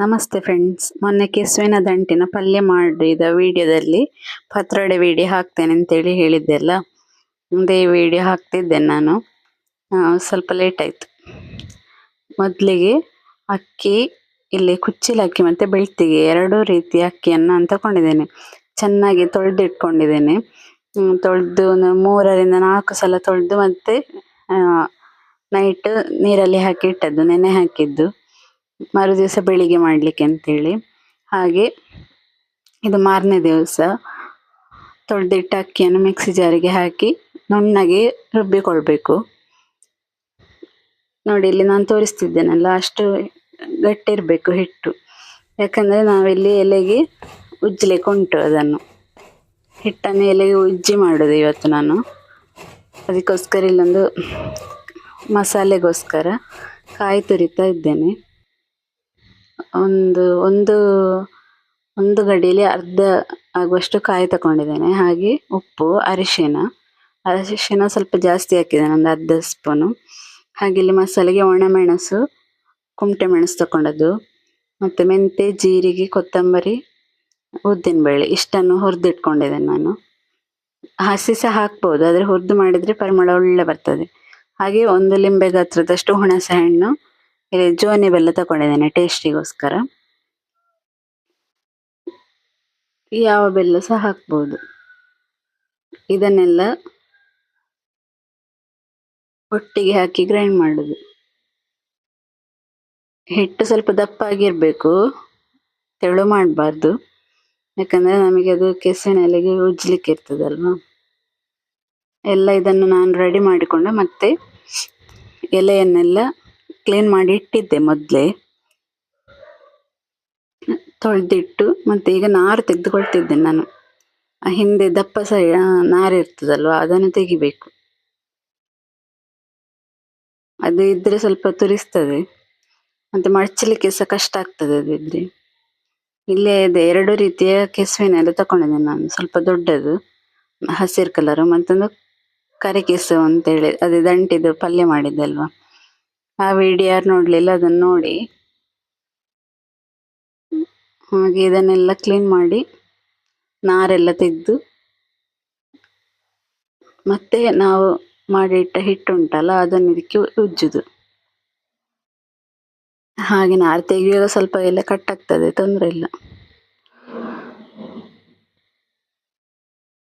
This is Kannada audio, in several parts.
ನಮಸ್ತೆ ಫ್ರೆಂಡ್ಸ್ ಮೊನ್ನೆ ಕೆಸುವಿನ ದಂಟಿನ ಪಲ್ಯ ಮಾಡಿದ ವಿಡಿಯೋದಲ್ಲಿ ಪತ್ರೊಡೆ ವಿಡಿಯೋ ಹಾಕ್ತೇನೆ ಅಂತೇಳಿ ಹೇಳಿದ್ದೆಲ್ಲ. ಅದೇ ವಿಡಿಯೋ ಹಾಕ್ತಿದ್ದೆ ನಾನು. ಸ್ವಲ್ಪ ಲೇಟ್ ಆಯಿತು. ಮೊದಲಿಗೆ ಅಕ್ಕಿ, ಇಲ್ಲಿ ಕುಚ್ಚಿಲ ಅಕ್ಕಿ ಮತ್ತು ಬೆಳ್ತಿಗೆ ಎರಡೂ ರೀತಿಯ ಅಕ್ಕಿಯನ್ನು ನಾನು ತಗೊಂಡಿದ್ದೇನೆ. ಚೆನ್ನಾಗಿ ತೊಳೆದಿಟ್ಕೊಂಡಿದ್ದೇನೆ. ತೊಳೆದು ಮೂರರಿಂದ ನಾಲ್ಕು ಸಲ ತೊಳೆದು ಮತ್ತೆ ನೈಟ್ ನೀರಲ್ಲಿ ಹಾಕಿ ಇಟ್ಟದ್ದು, ನೆನೆ ಹಾಕಿದ್ದು. ಮರು ದಿವಸ ಬೆಳಿಗ್ಗೆ ಮಾಡಲಿಕ್ಕೆ ಅಂತೇಳಿ. ಹಾಗೆ ಇದು ಮಾರನೇ ದಿವಸ. ತೊಳೆದಿಟ್ಟ ಅಕ್ಕಿಯನ್ನು ಮಿಕ್ಸಿ ಜಾರಿಗೆ ಹಾಕಿ ನುಣ್ಣಗೆ ರುಬ್ಬಿಕೊಳ್ಬೇಕು. ನೋಡಿ, ಇಲ್ಲಿ ನಾನು ತೋರಿಸ್ತಿದ್ದೇನಲ್ಲ, ಅಷ್ಟು ಗಟ್ಟಿ ಇರಬೇಕು ಹಿಟ್ಟು. ಯಾಕಂದರೆ ನಾವಿಲ್ಲಿ ಎಲೆಗೆ ಉಜ್ಜಲಿಕ್ಕೆ ಉಂಟು ಅದನ್ನು. ಹಿಟ್ಟನ್ನು ಎಲೆಗೆ ಉಜ್ಜಿ ಮಾಡೋದು ಇವತ್ತು ನಾನು. ಅದಕ್ಕೋಸ್ಕರ ಇಲ್ಲೊಂದು ಮಸಾಲೆಗೋಸ್ಕರ ಕಾಯಿ ತುರಿತಾ ಇದ್ದೇನೆ. ಒಂದು ಒಂದು ಒಂದು ಗಡಿಯಲ್ಲಿ ಅರ್ಧ ಆಗುವಷ್ಟು ಕಾಯಿ ತಗೊಂಡಿದ್ದೇನೆ. ಹಾಗೆ ಉಪ್ಪು, ಅರಿಶಿನ. ಅರಿಶಿನ ಸ್ವಲ್ಪ ಜಾಸ್ತಿ ಹಾಕಿದ್ದೇನೆ, ಒಂದು ಅರ್ಧ ಸ್ಪೂನು. ಹಾಗೆ ಇಲ್ಲಿ ಮಸಾಲೆಗೆ ಒಣಮೆಣಸು ಕುಮಟೆ ಮೆಣಸು ತಗೊಂಡದ್ದು. ಮತ್ತು ಮೆಂತೆ, ಜೀರಿಗೆ, ಕೊತ್ತಂಬರಿ ಉದ್ದಿನಬೇಳೆ ಇಷ್ಟನ್ನು ಹುರಿದಿಟ್ಕೊಂಡಿದ್ದೇನೆ ನಾನು. ಹಸಿ ಸಹ ಹಾಕ್ಬೋದು, ಆದರೆ ಹುರಿದು ಮಾಡಿದರೆ ಪರಿಮಳ ಒಳ್ಳೆ ಬರ್ತದೆ. ಹಾಗೆ ಒಂದು ಲಿಂಬೆ ಗಾತ್ರದಷ್ಟು ಹುಣಸೆ ಹಣ್ಣು ಇಲ್ಲಿ ಜೋನಿ ಬೆಲ್ಲ ತಗೊಂಡಿದ್ದೇನೆ ಟೇಸ್ಟಿಗೋಸ್ಕರ. ಯಾವ ಬೆಲ್ಲ ಸಹ ಹಾಕ್ಬೋದು. ಇದನ್ನೆಲ್ಲ ಒಟ್ಟಿಗೆ ಹಾಕಿ ಗ್ರೈಂಡ್ ಮಾಡುದು. ಹಿಟ್ಟು ಸ್ವಲ್ಪ ದಪ್ಪ ಆಗಿರ್ಬೇಕು ತೆಳು ಮಾಡಬಾರ್ದು. ಯಾಕಂದ್ರೆ ನಮಗೆ ಅದು ಕೆಸರಿನ ಎಲೆಗೆ ಉಜ್ಜಲಿಕ್ಕೆ ಇರ್ತದಲ್ವಾ. ಎಲ್ಲ ಇದನ್ನು ನಾನು ರೆಡಿ ಮಾಡಿಕೊಂಡು ಮತ್ತೆ ಎಲೆಯನ್ನೆಲ್ಲ ಕ್ಲೀನ್ ಮಾಡಿ ಇಟ್ಟಿದ್ದೆ ಮೊದಲೇ. ತೊಳೆದಿಟ್ಟು ಮತ್ತೆ ಈಗ ನಾರು ತೆಗೆದುಕೊಳ್ತಿದ್ದೆ ನಾನು. ಹಿಂದೆ ದಪ್ಪ ಸೈ ನಾರು ಇರ್ತದಲ್ವ, ಅದನ್ನು ತೆಗಿಬೇಕು. ಅದು ಇದ್ದರೆ ಸ್ವಲ್ಪ ತುರಿಸ್ತದೆ. ಮತ್ತು ಮಡಚಲಿಕ್ಕೆ ಸಹ ಕಷ್ಟ ಆಗ್ತದೆ ಅದಿದ್ರೆ ಇಲ್ಲೇ ಇದೆ ಎರಡು ರೀತಿಯ ಕೆಸುವಿನೆಲ್ಲ ತಗೊಂಡಿದ್ದೇನೆ ನಾನು, ಸ್ವಲ್ಪ ದೊಡ್ಡದು, ಹಸಿರು ಕಲರು ಮತ್ತೊಂದು ಕರಿ ಕೆಸು ಅಂತೇಳಿ ಅದೇ ದಂಟಿದು ಪಲ್ಯ ಮಾಡಿದ್ದಲ್ವಾ. ಆ ವಿಡಿಯೋ ನೋಡಲಿಲ್ಲ ಅದನ್ನು ನೋಡಿ. ಹಾಗೆ ಇದನ್ನೆಲ್ಲ ಕ್ಲೀನ್ ಮಾಡಿ ನಾರೆಲ್ಲ ತೆಗೆದು ಮತ್ತೆ ನಾವು ಮಾಡಿಟ್ಟ ಹಿಟ್ಟು ಉಂಟಲ್ಲ ಅದನ್ನ ಇದಕ್ಕೆ ಉಜ್ಜುದು. ಹಾಗೆ ನಾರು ತೆಗೆಯುವಾಗ ಸ್ವಲ್ಪ ಎಲ್ಲ ಕಟ್ ಆಗ್ತದೆ, ತೊಂದರೆ ಇಲ್ಲ.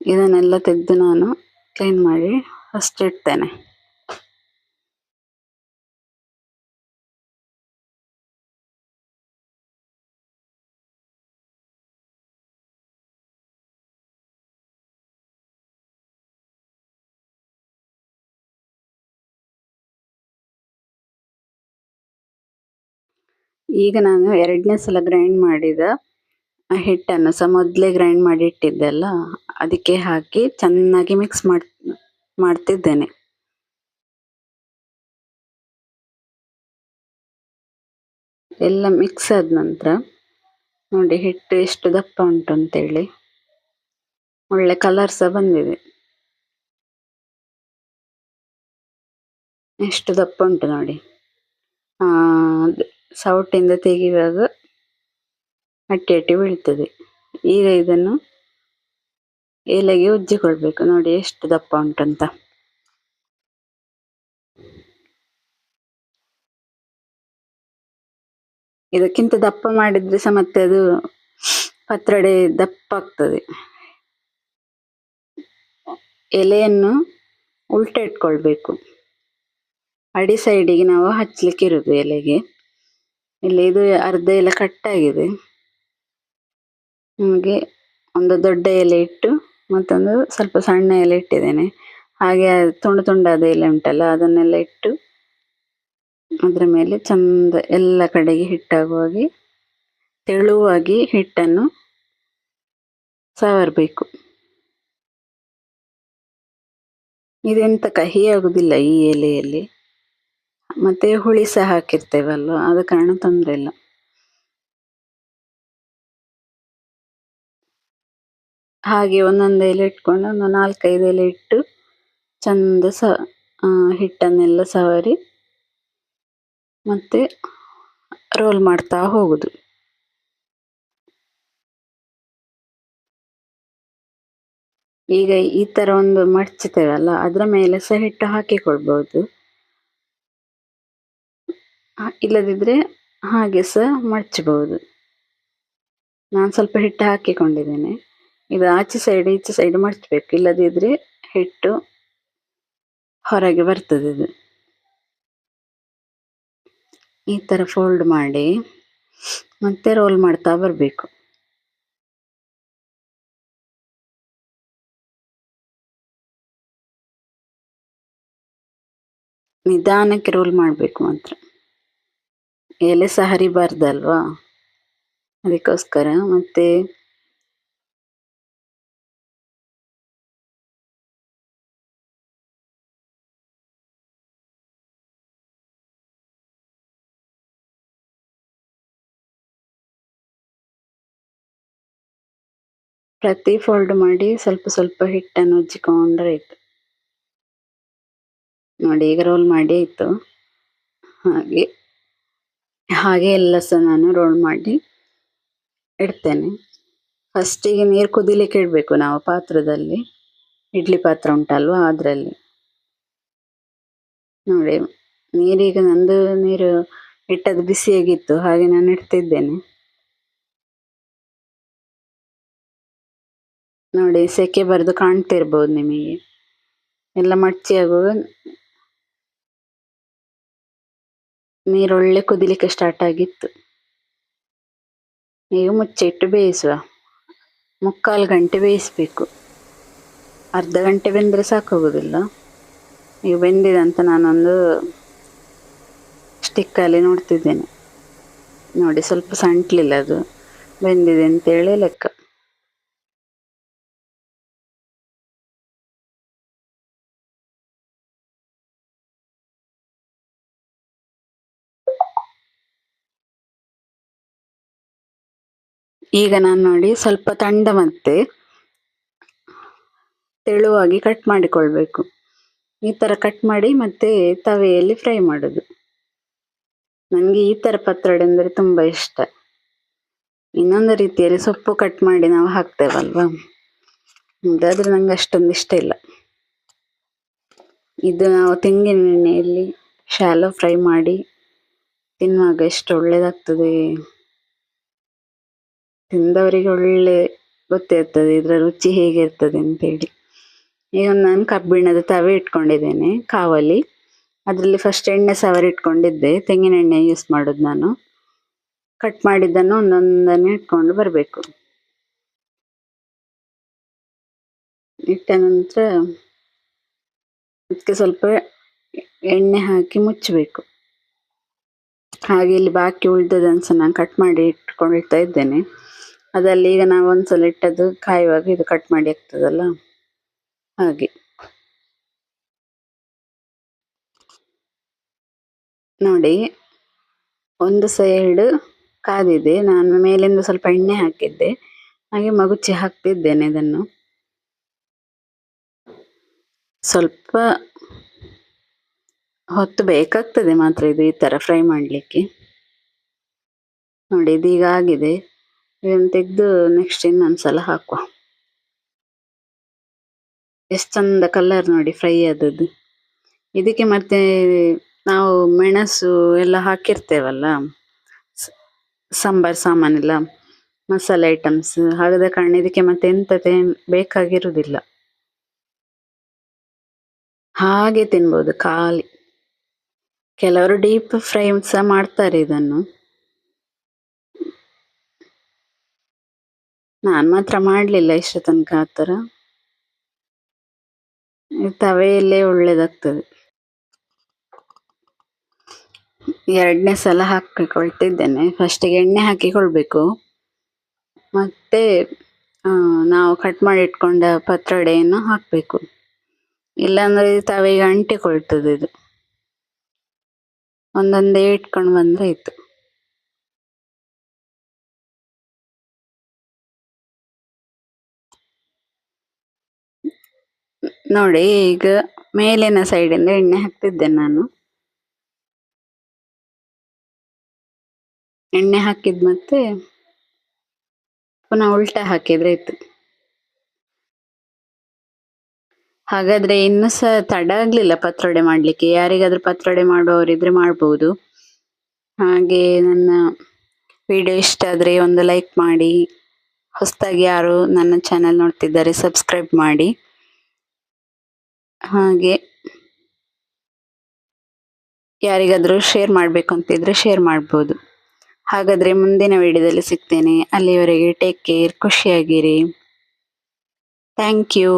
ಇದನ್ನೆಲ್ಲ ತೆಗೆದು ನಾನು ಕ್ಲೀನ್ ಮಾಡಿ ಫಸ್ಟ್ ಇಡ್ತೇನೆ. ಈಗ ನಾನು ಎರಡನೇ ಸಲ ಗ್ರೈಂಡ್ ಮಾಡಿದ ಹಿಟ್ಟನ್ನು ಸಹ ಮೊದಲೇ ಗ್ರೈಂಡ್ ಮಾಡಿ ಇಟ್ಟಿದ್ದೆಲ್ಲ ಅದಕ್ಕೆ ಹಾಕಿ ಚೆನ್ನಾಗಿ ಮಿಕ್ಸ್ ಮಾಡ್, ಮಾಡ್ತಿದ್ದೇನೆ. ಎಲ್ಲ ಮಿಕ್ಸ್ ಆದ ನಂತರ ನೋಡಿ ಹಿಟ್ಟು ಎಷ್ಟು ದಪ್ಪ ಉಂಟು ಅಂತೇಳಿ, ಒಳ್ಳೆ ಕಲರ್ ಸಹ ಬಂದಿದೆ. ಎಷ್ಟು ದಪ್ಪ ಉಂಟು ನೋಡಿ. ಸೌಟಿಂದ ತೆಗೆಯುವಾಗ ಅಟ್ಟಿ ಅಟ್ಟಿ ಬೀಳ್ತದೆ. ಈಗ ಇದನ್ನು ಎಲೆಗೆ ಉಜ್ಜಿಕೊಳ್ಬೇಕು. ನೋಡಿ ಎಷ್ಟು ದಪ್ಪ ಉಂಟಂತ. ಇದಕ್ಕಿಂತ ದಪ್ಪ ಮಾಡಿದ್ರೆ ಸಹ ಮತ್ತೆ ಅದು ಪತ್ರಡೆ ದಪ್ಪ ಆಗ್ತದೆ. ಎಲೆಯನ್ನು ಉಲ್ಟ ಇಟ್ಕೊಳ್ಬೇಕು. ಅಡಿ ಸೈಡಿಗೆ ನಾವು ಹಚ್ಚಲಿಕ್ಕೆ ಇರುದು ಎಲೆಗೆ. ಇಲ್ಲಿ ಇದು ಅರ್ಧ ಎಲೆ ಕಟ್ಟಾಗಿದೆ ಹಾಗೆ ಒಂದು ದೊಡ್ಡ ಎಲೆ ಇಟ್ಟು ಮತ್ತೊಂದು ಸ್ವಲ್ಪ ಸಣ್ಣ ಎಲೆ ಇಟ್ಟಿದ್ದೇನೆ. ಹಾಗೆ ತುಂಡು ತುಂಡಾದ ಎಲೆ ಉಂಟಲ್ಲ, ಅದನ್ನೆಲ್ಲ ಇಟ್ಟು ಅದರ ಮೇಲೆ ಚಂದ ಎಲ್ಲ ಕಡೆಗೆ ಹಿಟ್ಟಾಗುವಾಗೆ ತೆಳುವಾಗಿ ಹಿಟ್ಟನ್ನು ಸವರಬೇಕು. ಇದೆಂತ ಕಹಿ ಆಗುದಿಲ್ಲ ಈ ಎಲೆಯಲ್ಲಿ. ಮತ್ತೆ ಹುಳಿ ಸಹ ಹಾಕಿರ್ತೇವಲ್ಲ ಆದ ಕಾರಣ ತೊಂದರೆ ಇಲ್ಲ. ಹಾಗೆ ಒಂದೊಂದು ಎಲೆ ಇಟ್ಕೊಂಡು ಒಂದು ನಾಲ್ಕೈದು ಎಲೆ ಇಟ್ಟು ಚಂದ ಸ ಹಿಟ್ಟನ್ನೆಲ್ಲ ಸವರಿ ಮತ್ತೆ ರೋಲ್ ಮಾಡ್ತಾ ಹೋಗುದು. ಈಗ ಈ ತರ ಒಂದು ಮಡ್ಚ್ತೇವಲ್ಲ ಅದರ ಮೇಲೆ ಸಹ ಹಿಟ್ಟು ಹಾಕಿಕೊಳ್ಬಹುದು ಇಲ್ಲದಿದ್ರೆ ಹಾಗೆ ಸಹ ಮಡಚಬಹುದು. ನಾನು ಸ್ವಲ್ಪ ಹಿಟ್ಟು ಹಾಕಿಕೊಂಡಿದ್ದೇನೆ. ಇದು ಆಚೆ ಸೈಡ್ ಈಚೆ ಸೈಡ್ ಮಡಚಬೇಕು. ಇಲ್ಲದಿದ್ರೆ ಹಿಟ್ಟು ಹೊರಗೆ ಬರ್ತದೆ ಇದು. ಈ ತರ ಫೋಲ್ಡ್ ಮಾಡಿ ಮತ್ತೆ ರೋಲ್ ಮಾಡ್ತಾ ಬರಬೇಕು. ನಿಧಾನಕ್ಕೆ ರೋಲ್ ಮಾಡಬೇಕು ಮಾತ್ರ. ಎಲೆ ಸಹ ಹರಿಬಾರ್ದಲ್ವಾ ಅದಕ್ಕೋಸ್ಕರ ಮತ್ತೆ ಪ್ರತಿ ಫೋಲ್ಡ್ ಮಾಡಿ ಸ್ವಲ್ಪ ಸ್ವಲ್ಪ ಹಿಟ್ಟನ್ನು ಉಜ್ಜಿಕೊಂಡ್ರೆ ಆಯ್ತು. ನೋಡಿ ಈಗ ರೋಲ್ ಮಾಡಿ ಆಯ್ತು. ಹಾಗೆ. ಹಾಗೆ ಎಲ್ಲ ಸಹ ನಾನು ರೋಲ್ ಮಾಡಿ ಇಡ್ತೇನೆ. ಫಸ್ಟಿಗೆ ನೀರು ಕುದಿಲಿಕ್ಕೆ ಇಡಬೇಕು ನಾವು ಪಾತ್ರದಲ್ಲಿ. ಇಡ್ಲಿ ಪಾತ್ರ ಉಂಟಲ್ವಾ ಅದರಲ್ಲಿ. ನೋಡಿ, ನೀರೀಗ ನಂದು ನೀರು ಇಟ್ಟದ್ದು ಬಿಸಿಯಾಗಿತ್ತು, ಹಾಗೆ ನಾನು ಇಡ್ತಿದ್ದೇನೆ. ನೋಡಿ, ಸೆಕೆ ಬರೆದು ಕಾಣ್ತಿರ್ಬೋದು ನಿಮಗೆ. ಎಲ್ಲ ಮಡ್ಚಿ ಆಗುವಾಗ ನೀರು ಒಳ್ಳೆ ಕುದಿಲಿಕ್ಕೆ ಸ್ಟಾರ್ಟ್ ಆಗಿತ್ತು. ಈಗ ಮುಚ್ಚಿಟ್ಟು ಬೇಯಿಸುವ. ಮುಕ್ಕಾಲು ಗಂಟೆ ಬೇಯಿಸಬೇಕು. ಅರ್ಧ ಗಂಟೆ ಬೆಂದರೆ ಸಾಕಾಗೋದಿಲ್ಲ ನೀವು ಬೆಂದಿದೆ ಅಂತ ನಾನೊಂದು ಸ್ಟಿಕ್ಕಲ್ಲಿ ನೋಡ್ತಿದ್ದೇನೆ. ನೋಡಿ ಸ್ವಲ್ಪ ಸಂಟ್ಲಿಲ್ಲ ಅದು. ಬೆಂದಿದೆ ಅಂತೇಳಿ ಲೆಕ್ಕ. ಈಗ ನಾನು ನೋಡಿ ಸ್ವಲ್ಪ ತಂಡ ಮತ್ತೆ ತೆಳುವಾಗಿ ಕಟ್ ಮಾಡಿಕೊಳ್ಬೇಕು. ಈ ಥರ ಕಟ್ ಮಾಡಿ ಮತ್ತೆ ತವೆಯಲ್ಲಿ ಫ್ರೈ ಮಾಡೋದು. ನನಗೆ ಈ ಥರ ಪತ್ರೊಡೆ ಅಂದರೆ ತುಂಬ ಇಷ್ಟ. ಇನ್ನೊಂದು ರೀತಿಯಲ್ಲಿ ಸೊಪ್ಪು ಕಟ್ ಮಾಡಿ ನಾವು ಹಾಕ್ತೇವಲ್ವಾ? ಅದಾದರೆ ನಂಗೆ ಅಷ್ಟೊಂದು ಇಷ್ಟ ಇಲ್ಲ. ಇದು ನಾವು ತೆಂಗಿನ ಎಣ್ಣೆಯಲ್ಲಿ ಶಾಲೋ ಫ್ರೈ ಮಾಡಿ ತಿನ್ನುವಾಗ ಎಷ್ಟು ಒಳ್ಳೇದಾಗ್ತದೆ? ತಿಂದವರಿಗೆ ಒಳ್ಳೆ ಗೊತ್ತಿರ್ತದೆ ಇದರ ರುಚಿ ಹೇಗಿರ್ತದೆ ಅಂತೇಳಿ. ಈಗ ನಾನು ಕಬ್ಬಿಣದ ತವೆ ಇಟ್ಕೊಂಡಿದ್ದೇನೆ, ಕಾವಲಿ. ಅದರಲ್ಲಿ ಫಸ್ಟ್ ಎಣ್ಣೆ ಸವರಿ ಇಟ್ಕೊಂಡಿದ್ದೆ, ತೆಂಗಿನ ಎಣ್ಣೆ ಯೂಸ್ ಮಾಡೋದು ನಾನು. ಕಟ್ ಮಾಡಿದ್ದನ್ನು ಒಂದೊಂದನ್ನು ಇಟ್ಕೊಂಡು ಬರಬೇಕು. ಇಟ್ಟ ನಂತರ ಅದಕ್ಕೆ ಸ್ವಲ್ಪ ಎಣ್ಣೆ ಹಾಕಿ ಮುಚ್ಚಬೇಕು ಹಾಗೆ ಇಲ್ಲಿ ಬಾಕಿ ಉಳಿದದನ್ನು ಸಹ ನಾನು ಕಟ್ ಮಾಡಿ ಇಟ್ಕೊಳ್ತಾ ಇದ್ದೇನೆ. ಅದಲ್ಲಿ ಈಗ ನಾವು ಒಂದ್ಸಲ ಇಟ್ಟದ್ದು ಕಾಯುವಾಗ ಇದು ಕಟ್ ಮಾಡಿ ಆಗ್ತದಲ್ಲ ಹಾಗೆ. ನೋಡಿ, ಒಂದು ಸೈಡ್ ಕಾದಿದೆ. ನಾನು ಮೇಲಿಂದ ಸ್ವಲ್ಪ ಎಣ್ಣೆ ಹಾಕಿದ್ದೆ. ಹಾಗೆ ಮಗುಚಿ ಹಾಕ್ತಿದ್ದೇನೆ ಇದನ್ನು. ಸ್ವಲ್ಪ ಹೊತ್ತು ಬೇಕಾಗ್ತದೆ ಮಾತ್ರ ಇದು ಈ ತರ ಫ್ರೈ ಮಾಡಲಿಕ್ಕೆ. ನೋಡಿ ಇದೀಗ ಆಗಿದೆ. ಇದನ್ನು ತೆಗೆದು ನೆಕ್ಸ್ಟ್ ಇನ್ನೊಂದ್ಸಲ ಹಾಕುವ. ಎಷ್ಟು ಚಂದ ಕಲರ್ ನೋಡಿ ಫ್ರೈ ಆದದ್ದು. ಇದಕ್ಕೆ ಮತ್ತೆ ನಾವು ಮೆಣಸು ಎಲ್ಲ ಹಾಕಿರ್ತೇವಲ್ಲ ಸಾಂಬಾರ್ ಸಾಮಾನೆಲ್ಲ ಮಸಾಲೆ ಐಟಮ್ಸ್ ಹಾಗದ ಕಾರಣ ಇದಕ್ಕೆ ಮತ್ತೆ ಎಂತ ಬೇಕಾಗಿರುವುದಿಲ್ಲ ಹಾಗೆ ತಿನ್ಬೋದು ಖಾಲಿ. ಕೆಲವರು ಡೀಪ್ ಫ್ರೈ ಸಹ ಮಾಡ್ತಾರೆ ಇದನ್ನು. ನಾನು ಮಾತ್ರ ಮಾಡಲಿಲ್ಲ ಇಷ್ಟ ತನಕ ಆ ತವೆಯಲ್ಲೇ ಒಳ್ಳೇದಾಗ್ತದೆ. ಎರಡನೇ ಸಲ ಹಾಕಿಕೊಳ್ತಿದ್ದೇನೆ. ಫಸ್ಟಿಗೆ ಎಣ್ಣೆ ಹಾಕಿಕೊಳ್ಬೇಕು. ಮತ್ತೆ ನಾವು ಕಟ್ ಮಾಡಿ ಇಟ್ಕೊಂಡ ಪತ್ರೊಡೆಯನ್ನು ಹಾಕಬೇಕು. ಇಲ್ಲಾಂದ್ರೆ ತವೆಗೆ ಅಂಟಿಕೊಳ್ತದೆ ಇದು. ಒಂದೊಂದೇ ಇಟ್ಕೊಂಡು ಬಂದ್ರೆ ಆಯ್ತು. ನೋಡಿ, ಈಗ ಮೇಲಿನ ಸೈಡಿಂದ ಎಣ್ಣೆ ಹಾಕ್ತಿದ್ದೆ ನಾನು. ಎಣ್ಣೆ ಹಾಕಿದ ಮತ್ತೆ ಪುನಃ ಉಲ್ಟಾ ಹಾಕಿದ್ರೆ ಆಯ್ತು. ಹಾಗಾದ್ರೆ ಇನ್ನು ಸಹ ತಡ ಆಗ್ಲಿಲ್ಲ ಪತ್ರೊಡೆ ಮಾಡ್ಲಿಕ್ಕೆ. ಯಾರಿಗಾದ್ರೂ ಪತ್ರೊಡೆ ಮಾಡುವವರಿದ್ರೆ ಮಾಡ್ಬೋದು. ಹಾಗೆ ನನ್ನ ವಿಡಿಯೋ ಇಷ್ಟ ಆದ್ರೆ ಒಂದು ಲೈಕ್ ಮಾಡಿ. ಹೊಸದಾಗಿ ಯಾರು ನನ್ನ ಚಾನೆಲ್ ನೋಡ್ತಿದ್ದಾರೆ ಸಬ್ಸ್ಕ್ರೈಬ್ ಮಾಡಿ. ಹಾಗೆ ಯಾರಿಗಾದರೂ ಶೇರ್ ಮಾಡಬೇಕು ಅಂತಿದ್ರೆ ಶೇರ್ ಮಾಡ್ಬೋದು. ಹಾಗಾದ್ರೆ ಮುಂದಿನ ವಿಡಿಯೋದಲ್ಲಿ ಸಿಗ್ತೇನೆ. ಅಲ್ಲಿವರೆಗೆ ಟೇಕ್ ಕೇರ್ ಖುಷಿಯಾಗಿರಿ. Thank you